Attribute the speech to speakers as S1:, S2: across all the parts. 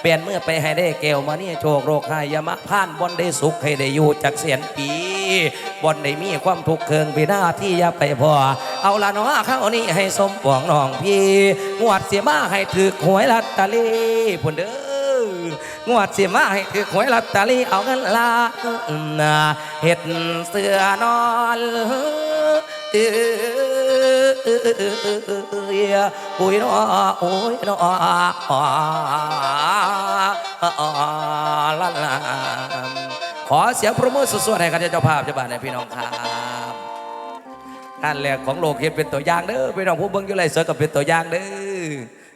S1: เปลี่ยนเมื่อไปให้ได้เกลมาเนี่ยโชคโรคหายยามะผ่านบนได้สุขให้ได้อยู่จากเสียนปีบนได้มีความทุกข์เคืองปีหน้าที่อยาไปพอ เอาละเนาะข้าวนี้ให้สมปองน้องพี่งวดเสียมาให้ถือหวยลัตเตอรี่พุ่นเด้องวดเสียมาให้ถือหวยลัตเตอรี่เอาเงินลานาเห็ดเสือนอน เออโอ้ยเนาะโอ้ยเนาะลาลาขอเสียงประมือสุดๆให้กับเจ้าภาพเจ้าบ้านในพี่น้องครับงานแรกของโลกเห็นเป็นตัวอย่างเด้อพี่น้องผู้เบิ่งอยู่ไรสวยก็เป็นตัวอย่างเด้อ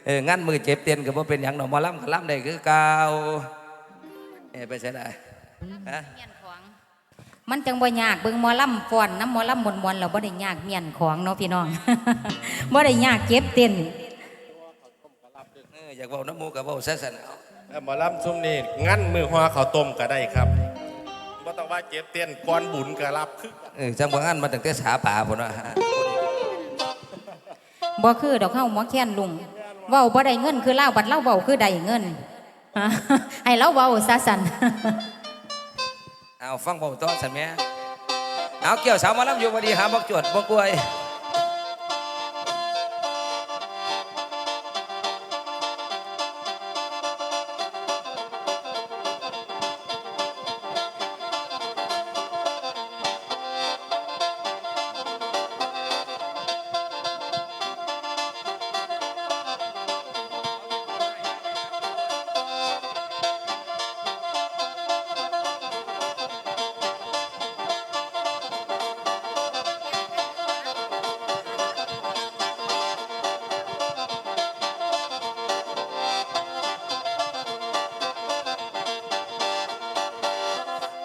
S1: เอองานมือเจ็บเตียนก็บ่เป็นหยังดอกหมอลำก็ลำได้คือเก่าเอ้ไปใช่ได้ฮะ
S2: มียนของมันจังบ่ยากเบิ่งหมอลำฟ้อนน้ำหมอลำมวนๆแล้วบ่ได้ยากเมียนของเนาะพี่น้องบ่ได้ยากเก็บเต้น
S1: เอออยากเว้าน้ำหมูก็เว้าซะซั่นเอา
S3: แล้วหมอลำซุ่มนี่งั้นมือหัวเขาวต้มก็ได้ครับบ่ต้องว่าเจ็บเต้นก้อนบุญก็รับคือ
S1: เออจังบ่งานมาตั้งแต่สาป่าพุ่นว่าฮะ
S2: บ่คือดอกเฮาหมอแค้นลุงเว้าบ่ได้เงินคือเล่าบัดเล่าเว้าคือได้เงินให้เราเว้าซะสั่น
S1: เอาฟังผมต้อนสันแม่เอาเกี่ยวสาวมาลำอยู่พอดีหาบักจวดบกกล้วย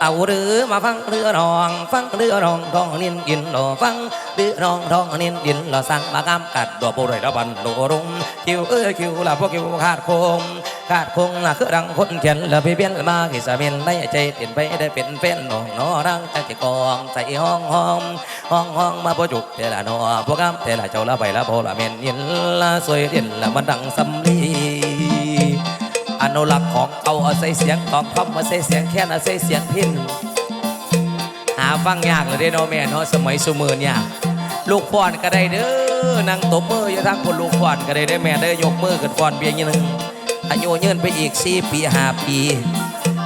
S1: เอาเรือมาฟังเรือรอง ฟังเรือรองทองนินกินโลฟังเรือรองทองนินกินโลสั่งมากำกัดตัวปูด้วยระบันโลรุงคิวเอ้ยคิวละพวกคิวขาดคงขาดคงละคือดังคนเขียนละพี่เบี้ยนมากิสาเบนได้ใจเต็นไปได้เป็นแฟนหนองนอรังจังจิกองใส่ห้องห้องห้องห้องมาปจุกเทละนอพวกกำเทละเจ้าละใบละโบละเมนยินละสวยเด่นละมันดังสำลี นุรักษ์ของเอาเอาใส่เสียงของคำมาใส่เสียงแค่นเอาใส่เสียงพินหาฟังยากเลยเด้นาะแม่เนาะสมัยสมือเนี่ยลูกฟ้อนก็ได้เด้อนั่งตบมืออยู่ทั้งคนลูกฟ้อนก็ได้เด้แม่เด้ยกมือกันฟ้อนเบียงอย่างหนึงอายุยืนไปอีกสี่ปีห้าปี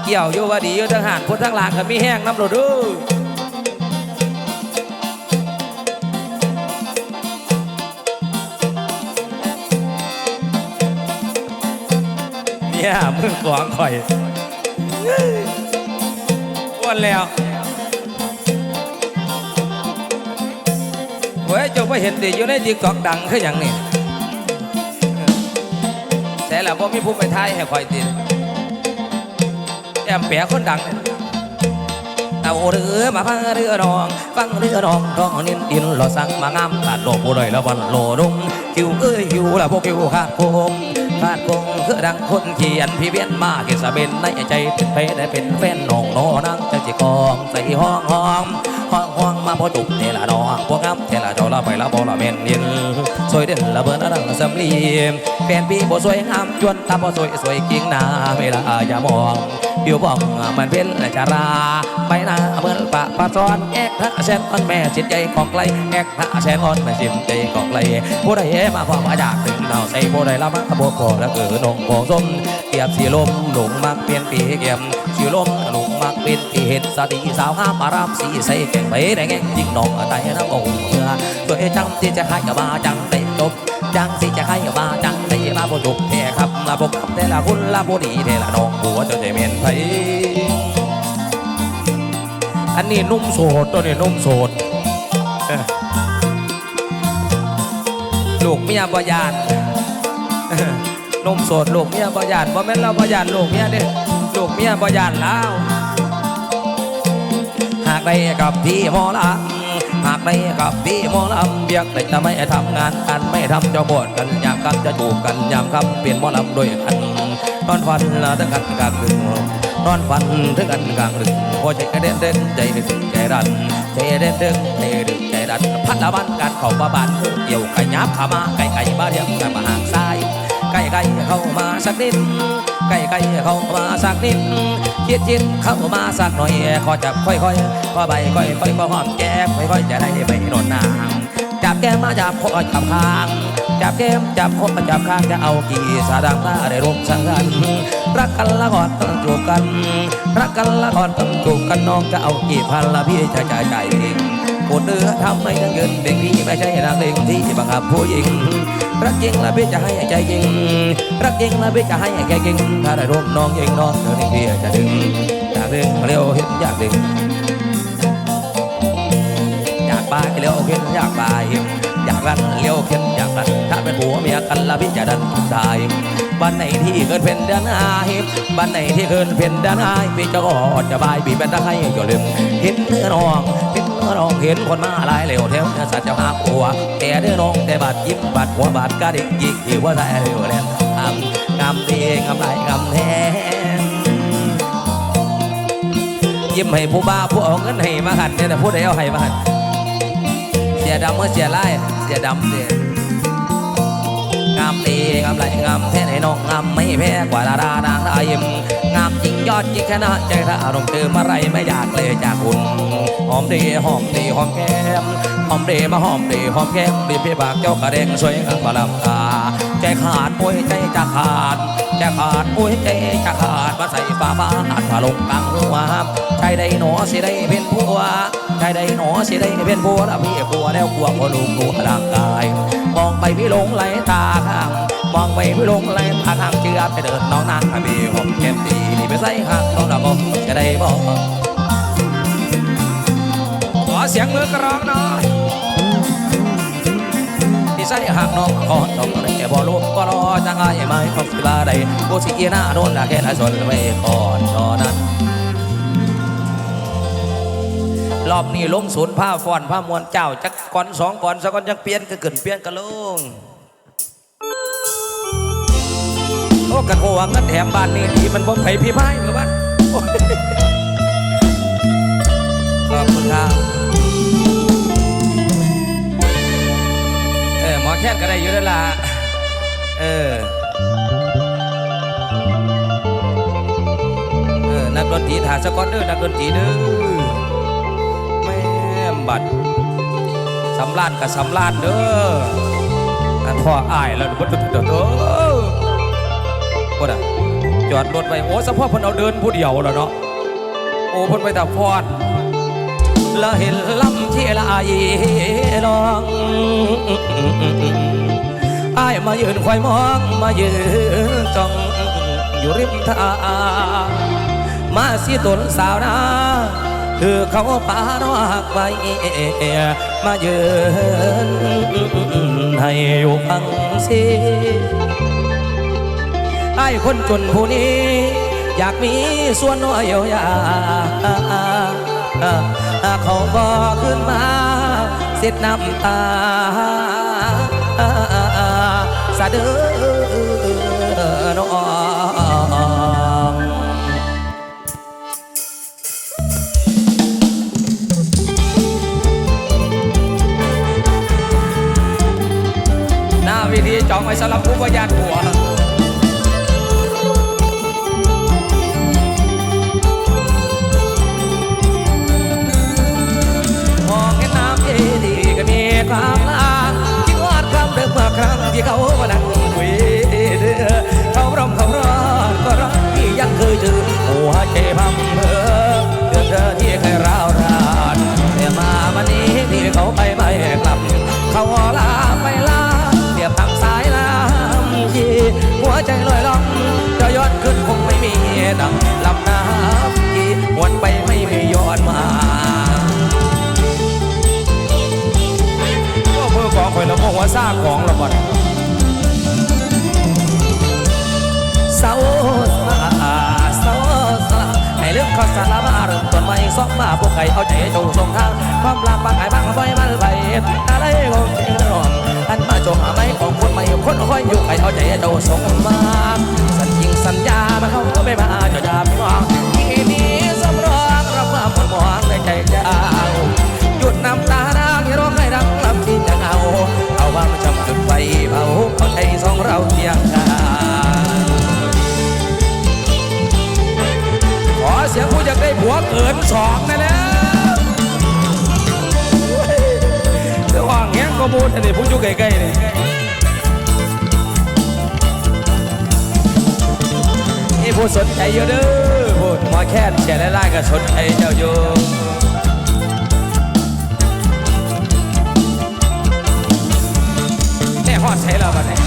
S1: เกี่ยวอยู่ว่าดีอยู่ทั้งหานคนทั้งหลางก็มีแห้งน้ำโลดด้ เนี่ยมือกวางข่อยอ้วนแล้วเว้ยจ้าไม่เห็นดิอยู่ในติ๊กอกดังคืออย่างนี้แต่ละบ่มีผู้ไปทายให้คอยติแอมแปะคนดังเอาเรือมาพังเรือรอง ฟังเรือรองรองนินดินหล่อสั่งมางามขาดโลผู้ใดละวันโลรุ่งคิวเอ้ยคิวละพวกคิวขาดโคง ขานคงคือดังคนเขียนพี่เวียนมาเกษเบนในใจเป็นเพได้เป็นแฟนน้องโนนังจะจิกองใส่ห้องห้องห้องห้องมาพอจุกเทละนองพวกงับเทละจอละไปละบอละเมนยินสวยเด่นละเบินละดังสำลีแฟนพี่บ่สวยงามจวนตาบ่สวยสวยกิ่งหน้าเวลาอย่ามอง ผิวบ้องมันเป็นจาราใบหน้าเหมือนปะปะซ้อนแอกพระแสนอ่อนแม่จิตใจของไกลแอกพระแสนอ่อนแม่จิตใจของไกลผู้ใดมาพอมาจากถึงเนาใส่ผู้ใดละมาบวกบอแล้วเกิดนงโกสมเกียบสีลมหลงมักเปลี่ยนปีเกียมสีลมหลงมักเป็นปีเห็นสติสาวห้ามารามสีใส่แก่งไปได้แง่ยิงนองไตน้ำองเมื่อตัวจำที่จะให้กับมาจังได้ จบจังสิจะให้มาจังได้มาบ่จุกแท้ครับมาบ่กับแต่ละคุณละบ่ดีแต่ละน้องบัวเจ้าใจเมียนไผอันนี้นุ่มโสดตัวนี้นุ่มโสดลูกเมียบ่ยานนุ่มโสดลูกเมียบ่ยานบ่แม่นเราบ่ยานลูกเมียเด้ลูกเมียบ่ยานแล้วหากได้กับพี่หมอลำ ในกได้กับพี่หมอลำเบียกแต่จะไม่ทำงานกันไม่ทำเจ้าบดกันยามกันจะจูบกันยามคำเปลี่ยนหมอลำด้วยกันนอนฝันละทั้งกันกลางดึกนอนฝันถึงกันกลางดึกพอใจกระเด็นเด่นใจดึกใจรันใจเด่นดึกใจดึกใจรันพัดละบ้านการเข้าบ้านเกี่ยวไก่ยับขามาไก่ไก่บ้าเรียงกันมาห่างซา ไก่ไกลเข้ามาสักนิดใกล้ใกล้เข้ามาสักนิดคิดคิดเข้ามาสักหน่อยขอจับค่อยค่อยขอใบค่อยค่อยขอหอมแก้มค่อยค่อยจะได้ไม่โดนน้ำจับแก้มมาจับคอจับคางจับแก้มจับคอจับคางจะเอากี่สาดังตาได้รวมสังกันรักกันละก่อนต้องจูบกัน รักกันละก่อนต้องจูบกันน้องจะเอากี่พันละพี่จะจ่ายใจเองปวดเนื้อทำให้ทั้งเงินเป็นพี่ไม่ใช่นักเลงที่บังคับผู้หญิง รักจริงละพี่จะให้ใจจริง รักจริงละพี่จะให้แค่จริง ถ้าได้ร่วมน้องยิงน้องเธอหนึ่พี่จะดึงอยากดึงเร็วเห็นอยากดึงอยากไปเร็วเข็นอยากไปอยากรันเร็วเข็นอยากรันถ้าเป็นผัวเมียกันละพี่จะดันได้บ้านไหนที่เกิดเป็นเดือนอายบ้านไหนที่เกิดเป็นเดือนอายพี่จะกอดจะบายบีบเป็นตะไคร้อย่าลืมเห็นเนื้อน้อง น้องเห็นคนมาหลายเร็วแถวเธอสัตว์จะหาผัวแต่เนื้อน้องแต่บาดยิ้มบาดหัวบาดกระดิกยิกหัวใจเร็วแรงทำงามตีงามไหลงามแทงยิ้มให้ผู้บ้าผู้เอาเงินให้มาหันเนี่ยแต่ผู้ใดเอาให้มาหันเสียดำเมื่อเสียไล่เสียดำเสียงามดีงามไหลงามแท้ไหนน้องงามไม่แพ้กว่าดารานางได้ยิ้ม ยอดจริงชนะใจถ้าอารมณ์เติมอะไรไม่อยากเลยจากคุณหอมดีหอมดีหอมแก้มหอมดีมาหอมดีหอมแก้มดีพี่ปากเจ้ากระเด้งสวยงามกว่าลำตาใจขาดโอ้ยใจจะขาดจะขาดโอ้ยใจจะขาดมาใส่ฟ้าฟ้าอัดมาลงกลางหัวใจใดหนอสิได้เป็นผัวใจใดหนอสิได้เป็นผัวแล้วพี่กลัวแล้วกลัวพอลูกกลัวร่างกายมองไปพี่หลงไหลตาข้าง มองไม่ลงไหลตาข้างเจือไปเดินน้องนางพี่หอมแก้มตีนี่ไปใส่หักน้องดอกจะได้บอกขอเสียงมือกรองหน่อยที่ใส่หักน้องขอน้องได้แค่บ่รู้ก็รอจังไงไม่ของสิบาใดกูสิหน้าโดนละแค่ละสนไว้ก่อนตอนนั้นรอบนี้ลงศูนย์ผ้าฟอนผ้ามวลเจ้าจักก่อนสองก่อนสักก่อนจังเปลี่ยนก็เกินเปลี่ยนกันลง อ้กันโหวงันแถมบ้านนี้ดีมันบ่ไผพี่ไม้หรือบ้านขอบคุณครับเออหมอแค้นก็ได้อยู่แล้วล่ะเออเออนักดนตรีถาสกอนเด้อนักดนตรีเด้อแม่มบัดสำลานกับสำลานเด้ออันพ่ออายแล้วบ่ตึกเด้อเด้อ บ่ได้จอดรถไว้โอ้สะพ่อพนเอาเดินผู้เดียวแล้วเนาะโอ้พนไปตาพอดแล้วเห็นลำที่ลายลองอายมายืนคอยมองมายืนจ้องอยู่ริมทางมาสิตนสาวนาคือเขาปานอกไปมายืนให้อยู่ฟังเสิ ไอ้คนจนผู้นี้ อยากมีส่วนน้อยเยียวยาเขาบอกขึ้นมาเสียดน้ำตาสะเดือน้องหน้าวิธีจองไว้สำหรับผู้ประหยัดหัว หัวใจลอยล่องจะย้อนขึ้นคงไม่มีดังลำน้ำที่วนไปไม่มีย้อนมาก็มือของข่อยละโมงว่าซ่าของละบ่อนเศร้าสาเศร้าสาให้เรื่องข้าสารมาเริ่มต้นใหม่สองมาพวกไก่เอาใจจงสงทางความรักบางไก่บางบ่อยมันไปอะไรก็เพียงรอมอันมาจงหาไม่ เาสงมา สัญญิงสัญญามาเขาก็ไม่มาจ้ดาไม่มองทีนี้สำรองรับความหวังในใจเจ้าหยุดน้ำตานางอย่าร้องให้รักลำที่จะเอาเอาวางจำจุดไฟเผาคนไอ้สองเราเที่ยงกันขอเสียงผู้อยากได้ผัวเกินสองนะแล้วเดี๋ยวว่างเงี้ยก็พูดอันนี้ผู้อยู่ใกล้ๆนี่ สนใจอยู่เด้อผู้หมาแค่นเชียร์ไล่ๆก็สนใจเจ้าอยู่แม่ฮอดใช้แล้วบัดนี้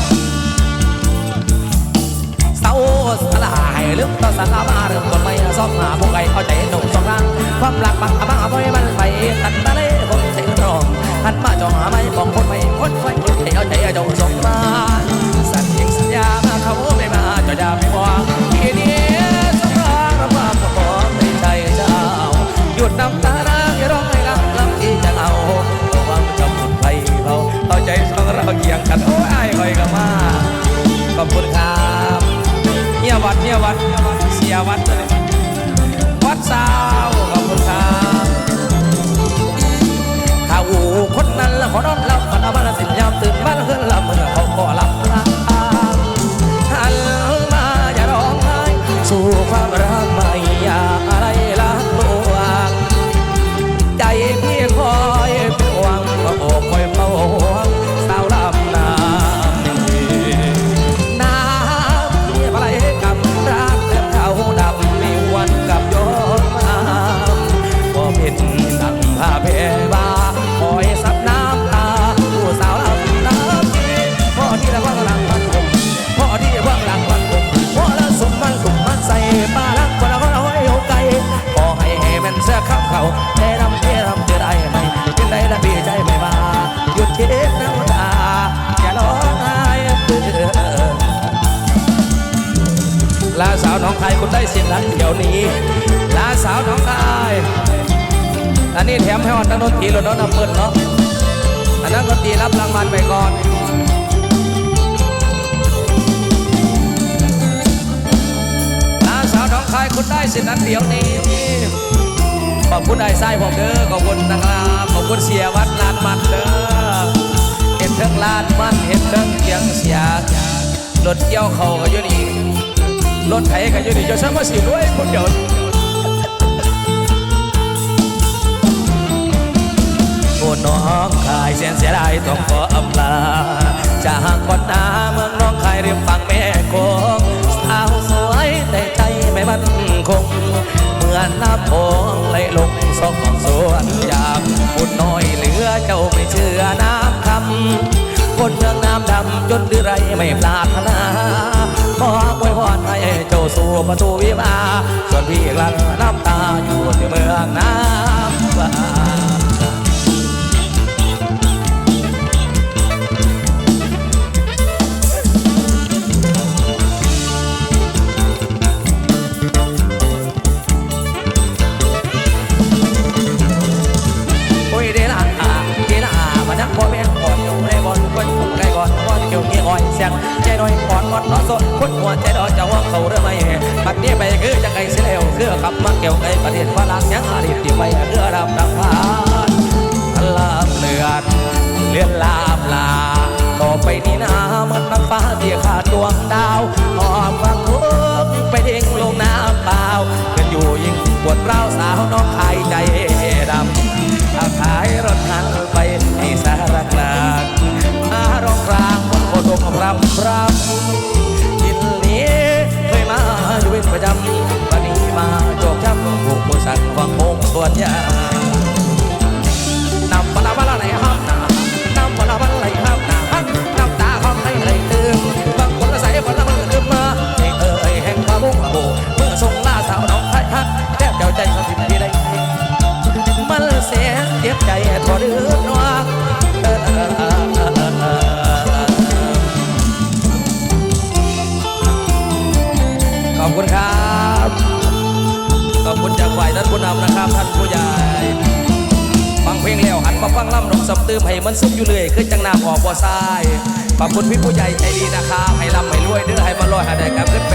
S1: เศร้าสลายลืมต่อสารมาเริ่มต้นใหม่ซ่อมหาพวกไก่เข้าใจหนุ่มสองร่างความรักบังอาบ้าเอาไว้มันไปตัน ลาสาวน้องไทยคุณได้สิทธิ์นั้นเดี๋ยวนี้ ลาสาวน้องไทยอันนี้แถมให้วันนักดนตรีรถน้องน้ำเปิดเนาะอันนั้นดนตรีรับรางวัลไปก่อนลาสาวน้องไทยคุณได้สิทธิ์นั้นเดี๋ยวนี้ขอบคุณไอ้ไส้ผมเด้อขอบคุณนะครับขอบคุณเสียวัดลานมันเด้อเห็นเทิงลานมันเห็นเทิงเกียงเสียรถเกี่ยวเขาก็อยู่นี่ รถไถกันอยู่นี่จะสร้างมาสิรวยคนเดียวโอ้น้องขายเสียนเสียดายต้องขออำลาจากก่อนน้าเมืองน้องขายเริมฝั่งแม่คงสาวสวยแต่ใจไม่มั่นคง เหมือนน้ำโขงไหลลงสองสวนยามบุญน้อยเหลือเจ้าไม่เชื่อน้ำคำคนเมืองน้ำดำจนดื้อไรไม่ปรารถนา ประตูวิวาส่วนพี่กลั้นน้ำตาอยู่ที่เมืองน้ำฟ้าโอ้ยเดล่าเดล่ามานักพ่อแม่ก่อนอยู่ในบอลคนผมได้ก่อนก่อนเกี่ยวเงี้ยอ่อยเสียงใจน้อยก่อนก่อนน้อสดคนหัวใจดอจะว่าเขาเรื่องไม่ เดี๋ยวไกลประเทศฝรั่งยังอาดิตที่ไปเรือดำดังพานลาบเลือนเลือนลาบลาต่อไปนี้นะมันนักฟ้าที่ขาดดวงดาวหอบฟังทุกข์ไปทิ้งลงน้ำเปล่ากันอยู่ยิ่งปวดร้าวสาวน้องขายใจ ล้วหันมาฟังล่ำนกสำตืมให้มันซุกอยู่เลยขึ้นจังหน้าออกบ่อทรายขอบคุณพี่ผู้ใหญ่ใจดีนะครับให้ลำให้รวยเด้อให้มาลอยหาได้กับขึ้นไป